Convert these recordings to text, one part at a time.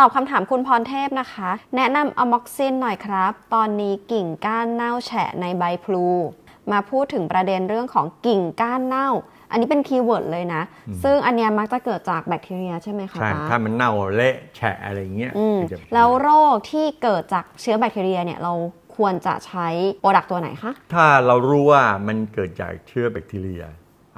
ตอบคำถามคุณพรเทพนะคะ แนะนำอะม็อกซินหน่อยครับ ตอนนี้กิ่งก้านเน่าแฉะในใบพลู มาพูดถึงประเด็นเรื่องของกิ่งก้านเน่า อันนี้เป็นคีย์เวิร์ดเลยนะ ซึ่งอันเนี้ยมักจะเกิดจากแบคทีเรียใช่ไหมคะใช่ป๊าถ้ามันเน่าเละแฉะอะไรเงี้ยอืมจะแล้วโรคที่เกิดจากเชื้อแบคทีเรียเนี่ยเราควรจะใช้โปรดักต์ตัวไหนคะ ถ้าเรารู้ว่ามันเกิดจากเชื้อแบคทีเรีย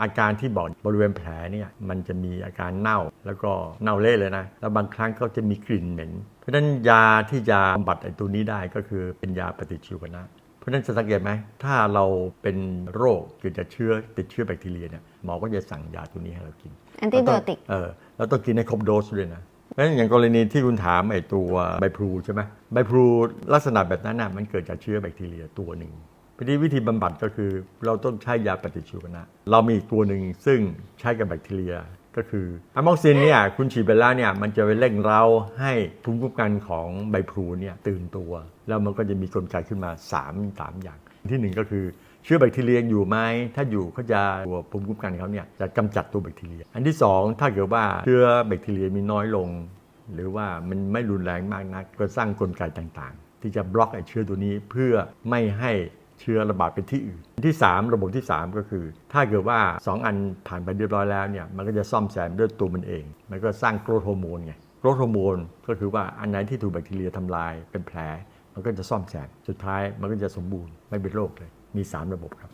อาการที่บอกบริเวณแผลเนี่ยมันจะมีอาการเน่าแล้วก็เน่าเละเลยนะ แล้วบางครั้งก็จะมีกลิ่นเหม็น เพราะฉะนั้นยาที่จะบำบัดไอ้ตัวนี้ได้ก็คือเป็นยาปฏิชีวนะ เพราะฉะนั้นจะสังเกตไหมถ้าเราเป็นโรคเกิดจากเชื้อติดเชื้อแบคทีเรียเนี่ยหมอก็จะสั่งยาตัวนี้ให้เรากินแอนติไบโอติกเออเราต้องกินให้ครบโดสด้วยนะเพราะฉะนั้นอย่างกรณีที่คุณถามไอ้ตัวใบพลูใช่ไหมใบพลูลักษณะแบบนั้นน่ะมันเกิดจากเชื้อแบคทีเรียตัวหนึ่ง วิธีวิธีบำบัดก็คือ เราต้องใช้ยาปฏิชีวนะ เรามีตัวหนึ่งซึ่งใช้กับแบคทีเรียก็คืออะม็อกซินเนี่ยคุณฉีดไปแล้วเนี่ยมันจะไปเร่งเร้าให้ภูมิคุ้มกันของใบพลูเนี่ยตื่นตัว แล้วมันก็จะมีกลไกขึ้นมา3ามสามอย่าง ที่หนึ่งก็คือเชื้อแบคทีเรียอยู่ไหมถ้าอยู่เขาจะตัวภูมิคุ้มกันเขาเนี่ยจะกำจัดตัวแบคทีเรีย อันที่สองถ้าเกิดว่าเชื้อแบคทีเรียมีน้อยลง หรือว่ามันไม่รุนแรงมากนักก็สร้างกลไกต่างๆ ที่จะบล็อกไอ้เชื้อตัวนี้เพื่อไม่ให้ เชื้อระบาดไปที่อื่น ที่ 3 ระบบที่ 3 ก็คือ ถ้าเกิดว่า 2 อันผ่านไปเรียบร้อยแล้วเนี่ยมันก็จะซ่อมแซมด้วยตัวมันเอง มันก็สร้างโกรทฮอร์โมนไงโกรทฮอร์โมนก็คือว่าอันไหนที่ถูกแบคทีเรียทำลายเป็นแผล มันก็จะซ่อมแซมสุดท้ายมันก็จะสมบูรณ์ไม่เป็นโรคเลยมี 3 ระบบครับ